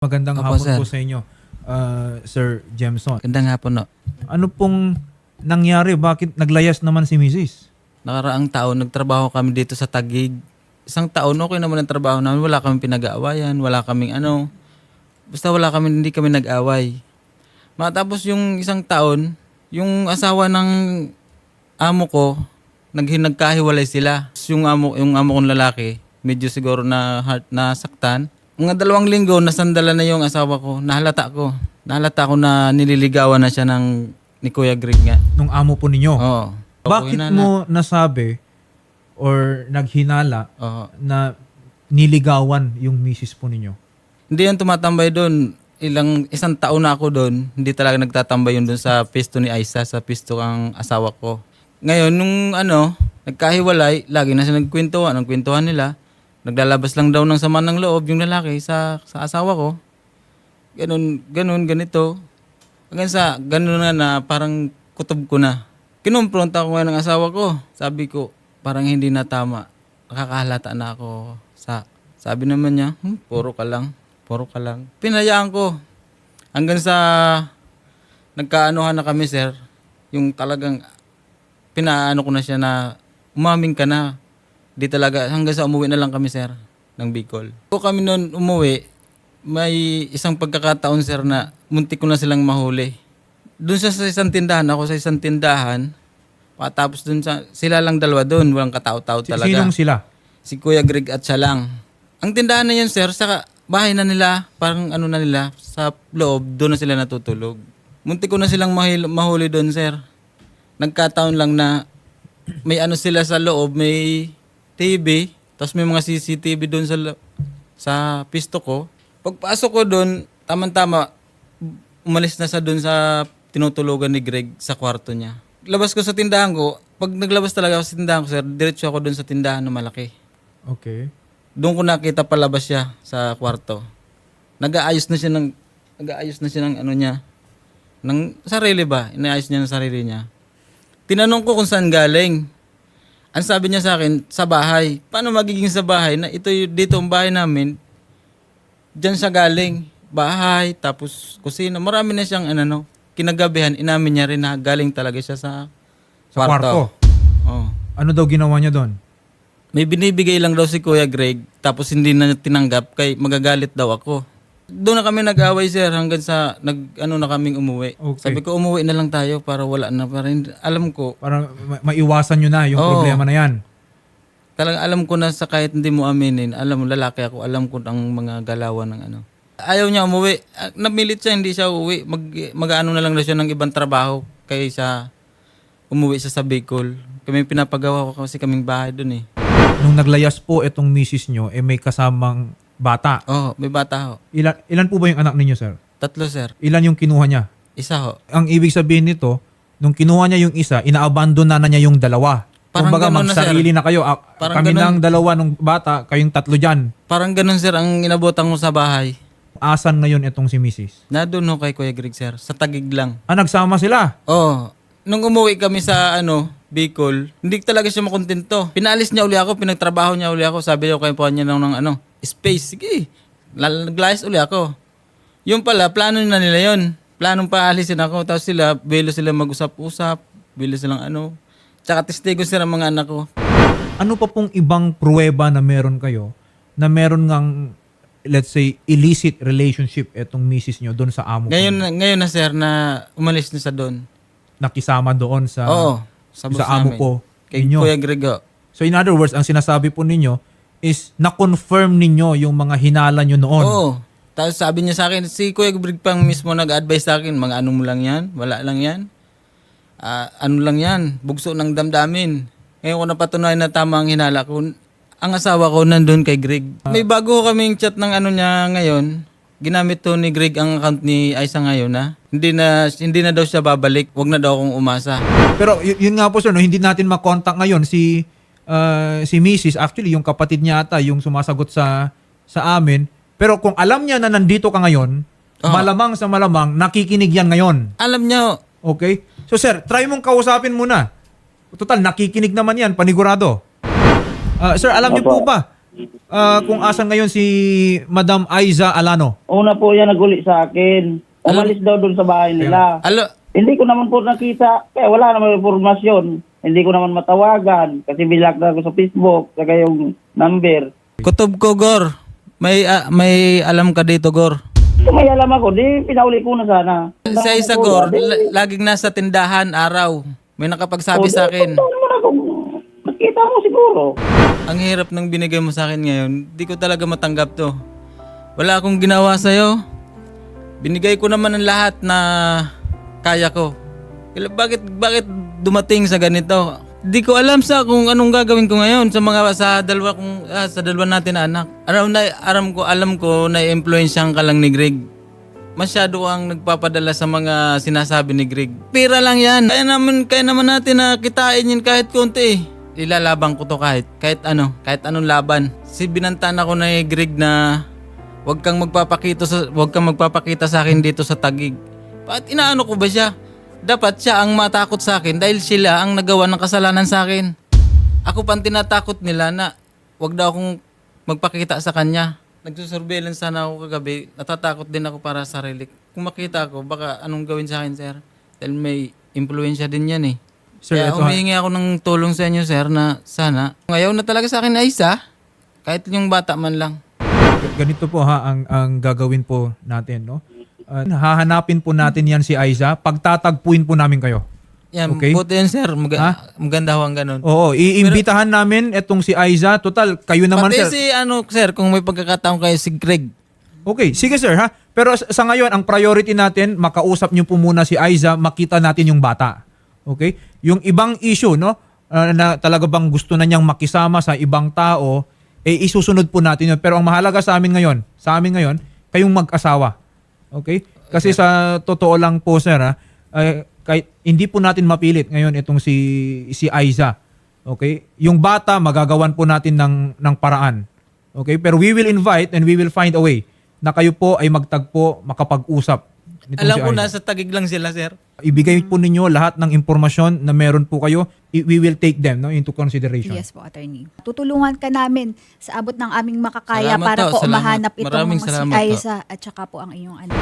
Magandang Opo, hapon sir. po sa inyo, uh, Sir Jemson. Ganda nga po, no. Ano pong nangyari? Bakit naglayas naman si Mrs.? Nakaraang taon, nagtrabaho kami dito sa Tagig. Isang taon, okay naman ang trabaho namin. Wala kaming pinag-aawayan, wala kaming ano. Basta wala kami, hindi kami nag-away. Matapos yung isang taon, yung asawa ng amo ko, nag nagkahiwalay sila. Yung amo, yung amo kong lalaki, medyo siguro na heart, nasaktan. Mga dalawang linggo, nasandala na yung asawa ko. Nahalata ko. Nahalata ko na nililigawan na siya ng ni Kuya Greg nga. Nung amo po ninyo? Oo. Bakit Hinala. mo nasabi or naghinala Oo. na niligawan yung Mrs. po ninyo? Hindi yan tumatambay doon. Ilang isang taon na ako doon. Hindi talaga nagtatambay yun doon sa pisto ni Aisa, sa pisto ang asawa ko. Ngayon, nung ano, nagkahiwalay, lagi na siya nagkwentuhan. Ang kwentuhan nila, naglalabas lang daw ng sama ng loob yung lalaki sa, sa asawa ko. Ganun, ganun, ganito. Hanggang sa, ganun na na, parang kutob ko na. Kinumpronta ko ngayon ng asawa ko. Sabi ko, parang hindi na tama. Nakakahalata na ako sa... Sabi naman niya, hmm, puro ka lang. Puro ka lang. Pinayaan ko. Hanggang sa nagkaanuhan na kami, sir. Yung talagang pinaano ko na siya na umaming ka na. Di talaga, hanggang sa umuwi na lang kami, sir, ng Bicol. Kung kami noon umuwi, may isang pagkakataon, sir, na muntik ko na silang mahuli. Doon sa, sa isang tindahan, ako sa isang tindahan, patapos doon sa, sila lang dalawa doon, walang katao-tao talaga. Sinong sila? Si Kuya Greg at siya lang. Ang tindahan na yun, sir, sa bahay na nila, parang ano na nila, sa loob, doon na sila natutulog. Muntik ko na silang mahil- mahuli doon, sir. Nagkataon lang na may ano sila sa loob, may TV, tapos may mga CCTV doon sa sa pisto ko. Pagpasok ko doon, tamang-tama, umalis na sa doon sa tinutulugan ni Greg sa kwarto niya. Labas ko sa tindahan ko, pag naglabas talaga ako sa tindahan ko, sir, diretso ako doon sa tindahan na malaki. Okay. Doon ko nakita palabas siya sa kwarto. Nag-aayos na siya ng nag-aayos na siya ng ano niya ng sarili ba? Inaayos niya ng sarili niya. Tinanong ko kung saan galing. Ang sabi niya sa akin, sa bahay. Paano magiging sa bahay? Na ito dito ang bahay namin. Diyan siya galing. Bahay, tapos kusina. Marami na siyang ano, no, kinagabihan. Inamin niya rin na galing talaga siya sa Sa kwarto. Oo. Ano daw ginawa niya doon? May binibigay lang daw si Kuya Greg tapos hindi na tinanggap kay magagalit daw ako. Doon na kami nag-away sir hanggang sa nag ano na kaming umuwi. Okay. Sabi ko umuwi na lang tayo para wala na para hindi- alam ko Para ma- maiwasan nyo na yung Oo. problema na yan. talagang alam ko na sa kahit hindi mo aminin, alam mo lalaki ako, alam ko ang mga galawan ng ano. Ayaw niya umuwi. Ah, Namilit siya, hindi siya uuwi. Mag, mag-ano na lang daw siya ng ibang trabaho kaysa umuwi siya sa Bicol. Kami pinapagawa ko kasi kaming bahay doon eh. Nung naglayas po itong Mrs. nyo, eh may kasamang bata. Oh, may bata ho. Ilan, ilan po ba yung anak ninyo, sir? Tatlo sir. Ilan yung kinuha niya? Isa ho. Ang ibig sabihin nito, nung kinuha niya yung isa, inaabandon na, na niya yung dalawa. Parang Kumbaga, ganun na, magsarili na, kayo. Ah, Parang kami ganun. ng dalawa nung bata, kayong tatlo dyan. Parang ganun sir ang inabutan ko sa bahay. Asan ngayon itong si Mrs.? Nandun ho kay Kuya Greg sir. Sa tagig lang. Ah, nagsama sila. Oh, nung umuwi kami sa ano, Bicol, hindi talaga siya makontento. Pinalis niya uli ako, pinagtrabaho niya uli ako. Sabi niya kay po niya ng, ng ano, space. Sige, naglayas uli ako. Yung pala, plano na nila yon. Planong paalisin ako. Tapos sila, bilo sila mag-usap-usap. Bilo silang ano. Tsaka testigo sila mga anak ko. Ano pa pong ibang pruweba na meron kayo na meron ngang, let's say, illicit relationship itong Mrs. nyo doon sa amo? Ngayon, na- ngayon na sir na umalis na sa doon. Nakisama doon sa, Oo. Sa, sa amo namin. po Kay. Kuya Greg ho. So in other words, ang sinasabi po ninyo is na-confirm ninyo yung mga hinala nyo noon. Oo. Tapos sabi niya sa akin, si Kuya Brig pang mismo nag-advise sa akin, mga ano mo lang yan, wala lang yan. Ah, ano lang yan, bugso ng damdamin. Ngayon ko napatunayan na tama ang hinala ko. Ang asawa ko nandun kay Greg. May bago kaming chat ng ano niya ngayon. Ginamit to ni Greg ang account ni Aisa ngayon na. Hindi na hindi na daw siya babalik. Wag na daw akong umasa. Pero y- yun nga po sir, no, hindi natin makontak ngayon si uh, si Mrs. Actually, yung kapatid niya ata, yung sumasagot sa sa amin. Pero kung alam niya na nandito ka ngayon, Oo. malamang sa malamang, nakikinig yan ngayon. Alam niya, Okay? So sir, try mong kausapin muna. Total, nakikinig naman yan, panigurado. Ah, sir, alam niyo po ba ah, kung asan ngayon si Madam Aiza Alano. Una po yan naguli sa akin. Umalis daw doon sa bahay nila. Alo, Hindi ko naman po nakita, kaya wala naman informasyon. Hindi ko naman matawagan kasi bilak na ako sa Facebook, saka yung number. kutob ko, Gor. May, ah, may alam ka dito, Gor. Kung may alam ako, di pinauli ko na sana. Sa isa, Gor, la- laging nasa tindahan, araw. May nakapagsabi sa akin. Nakita mo siguro. Ang hirap ng binigay mo sa akin ngayon, di ko talaga matanggap to. Wala akong ginawa sa'yo. Binigay ko naman ang lahat na kaya ko. Kaya Bakit, bakit dumating sa ganito? Di ko alam sa kung anong gagawin ko ngayon sa mga sa dalawa kong ah, sa dalawa natin na anak. Aram na aram ko alam ko na impluwensyahan ka lang ni Greg. Masyado ang nagpapadala sa mga sinasabi ni Greg. Pira lang yan. Kaya naman, kaya naman natin na kitain yun kahit konti. Ilalabang ko to kahit, kahit ano, kahit anong laban. Si binantan ako ni Greg na Huwag kang magpapakita sa huwag kang magpapakita sa akin dito sa Tagig. Bakit inaano ko ba siya? Dapat siya ang matakot sa akin dahil sila ang nagawa ng kasalanan sa akin. Ako pang tinatakot nila na huwag daw akong magpakita sa kanya. Nagsusurveillance sana ako kagabi. Natatakot din ako para sa sarili. Kung makita ko, baka anong gawin sa akin, sir? Dahil may impluensya din yan eh. Sir, Kaya ito humihingi ako ng tulong sa inyo, sir, na sana. Ngayon na talaga sa akin ay isa. Kahit yung bata man lang. Ganito po ha ang ang gagawin po natin, no? Ah, hahanapin po natin yan si Aiza. Pagtatagpuin po namin kayo. Yan, Okay. buti yan, sir. Maga- Ha? Maganda ho ang ganun. Oo, iimbitahan namin itong si Aiza. Total, kayo naman Pati sir. si, ano, sir, kung may pagkakataon kayo si Greg. Okay, sige sir ha. Pero sa sa ngayon, ang priority natin, makausap niyo po muna si Aiza, makita natin yung bata. Okay? Yung ibang issue, no? ah, na talaga bang gusto na niyang makisama sa ibang tao, eh isusunod po natin yun. Pero ang mahalaga sa amin ngayon, sa amin ngayon, kayong mag-asawa. Okay? Kasi sa totoo lang po sir ha, eh, kahit hindi po natin mapilit ngayon itong si si Aiza. Okay? Yung bata magagawan po natin ng ng paraan. Okay? Pero we will invite and we will find a way na kayo po ay magtagpo, makapag-usap. Nitong Alam si ko, Aiza. nasa tagig lang sila, sir. Ibigay po ninyo lahat ng impormasyon na meron po kayo. I- We will take them no, into consideration. Yes po, attorney. Tutulungan ka namin sa abot ng aming makakaya Salamat para po, po salamat. mahanap itong Maraming si salamat po. Aiza at saka po ang inyong anak.